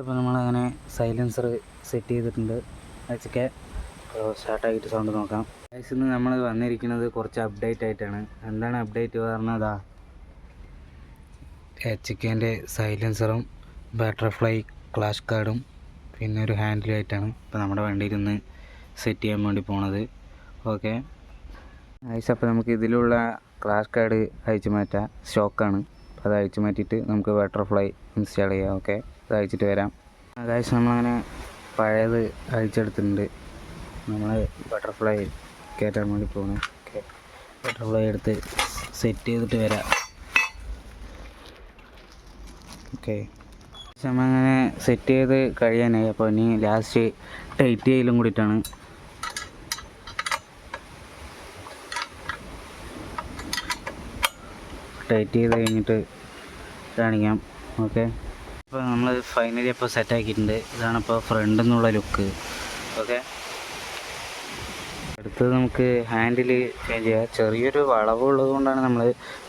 അപ്പോൾ നമ്മളങ്ങനെ silencer set ചെയ്തിട്ടുണ്ട്. വെച്ചൊക്കെ സ്റ്റാർട്ടാക്കിയിട്ട് സൗണ്ട് നോക്കാം. ഗൈസ് ഇന്ന് നമ്മൾ വന്നിരിക്കുന്നത് കുറച്ച് അപ്ഡേറ്റ് ആയിട്ടാണ്. എന്താണ് അപ്ഡേറ്റ് പറഞ്ഞാൽ എച്ച് കെന്റെ സൈലൻസറും ബട്ടർഫ്ലൈ ക്ലാഷ് കാർഡും പിന്നെ ഒരു ഹാൻഡിലും ആയിട്ടാണ് ഇപ്പോൾ നമ്മുടെ വണ്ടിയിൽ നിന്ന് സെറ്റ് ചെയ്യാൻ വേണ്ടി പോണത്. ഓക്കെ ഗൈസ് അപ്പോൾ നമുക്ക് ഇതിലുള്ള ക്ലാഷ് കാർഡ് അയച്ചു മാറ്റാം. സ്റ്റോക്കാണ് അപ്പോൾ അത് അയച്ചു മാറ്റിയിട്ട് നമുക്ക് ബട്ടർഫ്ലൈ ഇൻസ്റ്റാൾ ചെയ്യാം. ഓക്കെ അയച്ചിട്ട് വരാം. അതായത് നമ്മളങ്ങനെ പഴയത് അയച്ചെടുത്തിട്ടുണ്ട് നമ്മൾ ബട്ടർഫ്ലൈ കയറ്റാൻ വേണ്ടി പോകണം ബട്ടർഫ്ലൈ എടുത്ത് സെറ്റ് ചെയ്തിട്ട് വരാം. ഓക്കെ നമ്മളങ്ങനെ സെറ്റ് ചെയ്ത് കഴിയാനായി. അപ്പോൾ ഇനി ലാസ്റ്റ് ടൈറ്റ് ചെയ്യലും കൂടിയിട്ടാണ്. ടൈറ്റ് ചെയ്ത് കഴിഞ്ഞിട്ട് കാണിക്കാം. ഓക്കെ അപ്പോൾ നമ്മൾ ഫൈനലി അപ്പോൾ സെറ്റ് ആക്കിയിട്ടുണ്ട്. ഇതാണ് ഇപ്പോൾ ഫ്രണ്ട് എന്നുള്ള ലുക്ക് ഓക്കെ അടുത്തത് നമുക്ക് ഹാൻഡിൽ ചേഞ്ച് ചെയ്യാം. ചെറിയൊരു വളവ് ഉള്ളത് കൊണ്ടാണ് നമ്മൾ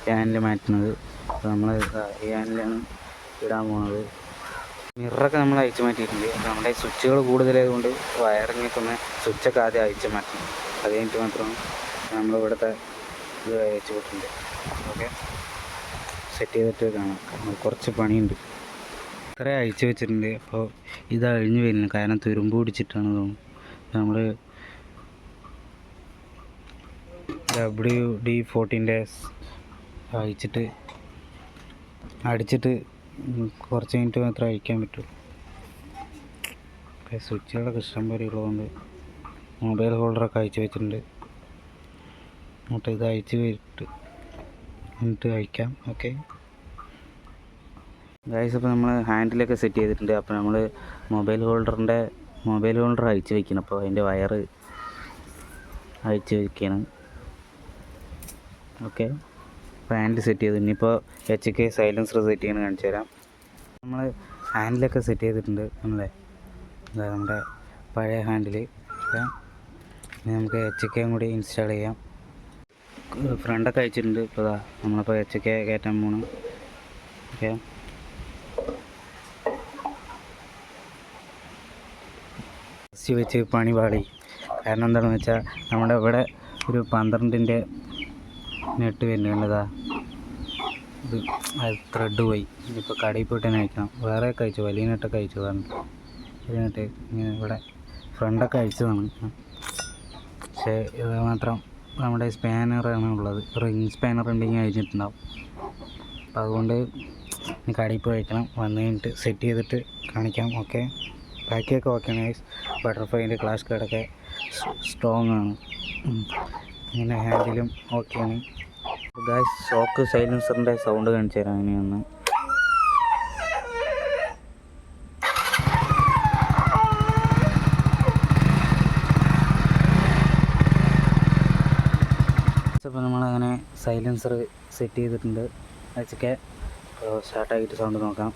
ഹാൻഡിൽ മാറ്റുന്നത്. അപ്പോൾ നമ്മൾ ഈ ഹാൻഡിലാണ് ഇടാൻ പോകുന്നത് മിററൊക്കെ നമ്മൾ അയച്ചു മാറ്റിയിട്ടുണ്ട്. നമ്മുടെ സ്വിച്ചുകൾ കൂടുതലായതുകൊണ്ട് വയറിങ്ങൊക്കെ ഒന്ന് സ്വിച്ചൊക്കെ ആദ്യം അയച്ചു മാറ്റി. അത് കഴിഞ്ഞിട്ട് മാത്രമാണ് നമ്മൾ ഇവിടുത്തെ ഇത് അയച്ചു വിട്ടിട്ടുണ്ട് ഓക്കെ സെറ്റ് ചെയ്തിട്ട് കാണാം. കുറച്ച് പണിയുണ്ട്. ഇത്ര അയച്ചു വെച്ചിട്ടുണ്ട്. അപ്പോൾ ഇത് അഴിഞ്ഞു വരുന്നു. കാരണം തുരുമ്പ് പിടിച്ചിട്ടാണ് തോന്നുന്നു. നമ്മൾ ഡബ്ല്യു ഡി ഫോർട്ടീന്റെ അയച്ചിട്ട് അടിച്ചിട്ട് കുറച്ച് മിനിറ്റ് മാത്രമേ അഴിക്കാൻ പറ്റുള്ളൂ. ഓക്കെ സ്വിച്ചുകളൊക്കെ ഇഷ്ടം പോലെ ഉള്ളതുകൊണ്ട് മൊബൈൽ ഹോൾഡറൊക്കെ അയച്ചു വെച്ചിട്ടുണ്ട്. എന്നിട്ട് ഇത് അയച്ച് വരിട്ട് എന്നിട്ട് അയക്കാം ഓക്കെ. ഗൈസ് അപ്പോൾ നമ്മൾ ഹാൻഡിലൊക്കെ സെറ്റ് ചെയ്തിട്ടുണ്ട്. അപ്പോൾ നമ്മൾ മൊബൈൽ ഹോൾഡറിന്റെ മൊബൈൽ ഹോൾഡർ അയച്ച് വയ്ക്കണം അപ്പോൾ അതിന്റെ വയറ് അയച്ച് വയ്ക്കണം ഓക്കെ ഹാൻഡിൽ സെറ്റ് ചെയ്തു. ഇനിയിപ്പോൾ എച്ച് കെ സൈലൻസർ സെറ്റ് ചെയ്യണം കാണിച്ചു തരാം. നമ്മൾ ഹാൻഡിലൊക്കെ സെറ്റ് ചെയ്തിട്ടുണ്ട്. നമ്മളെ അതായത് നമ്മുടെ പഴയ ഹാൻഡിൽ ഇനി നമുക്ക് എച്ച് കെയും കൂടി ഇൻസ്റ്റാൾ ചെയ്യാം. ഫ്രണ്ടൊക്കെ അയച്ചിട്ടുണ്ട് ഇപ്പോൾ നമ്മളിപ്പോൾ എച്ച് കെ കയറ്റാൻ പോകണം ഓക്കെ ഫസ്റ്റ് വെച്ച് പണി പാളി. കാരണം എന്താണെന്ന് വെച്ചാൽ നമ്മുടെ ഇവിടെ ഒരു പന്ത്രണ്ടിന്റെ നെട്ട് വരുന്നതാ ഇത് ത്രെഡ് പോയി. ഇനിയിപ്പോൾ കടയിൽ പോയിട്ട് തന്നെ അയക്കണം. വേറെ അയച്ചു. വലിയ നെട്ടൊക്കെ അയച്ചു. പറഞ്ഞു വലിയ നെട്ട് ഇങ്ങനെ ഇവിടെ ഫ്രണ്ടൊക്കെ അയച്ചതാണ് പക്ഷേ ഇത് മാത്രം നമ്മുടെ സ്പാനറാണ് ഉള്ളത്. റിംഗ് സ്പാനർ ഉണ്ടെങ്കിൽ അയച്ചിട്ടുണ്ടാവും. അപ്പം അതുകൊണ്ട് കടയിൽ പോയി അയക്കണം. വന്നു കഴിഞ്ഞിട്ട് സെറ്റ് ചെയ്തിട്ട് കാണിക്കാം. ഓക്കെ ബാക്കിയൊക്കെ നൈസ് ബട്ടർഫ്ലൈന്റെ ക്ലാസ് കാർഡൊക്കെ സ്ട്രോങ് ആണ്. ഇങ്ങനെ ഹാൻഡിലും ഓക്കെയാണ് ഗായ്സ് ഷോക്ക് സൈലൻസറിന്റെ സൗണ്ട് കാണിച്ചു തരാം അങ്ങനെയൊന്ന്. അപ്പോൾ നമ്മളങ്ങനെ സൈലൻസർ സെറ്റ് ചെയ്തിട്ടുണ്ട്. വെച്ചൊക്കെ സ്റ്റാർട്ടായിട്ട് സൗണ്ട് നോക്കാം.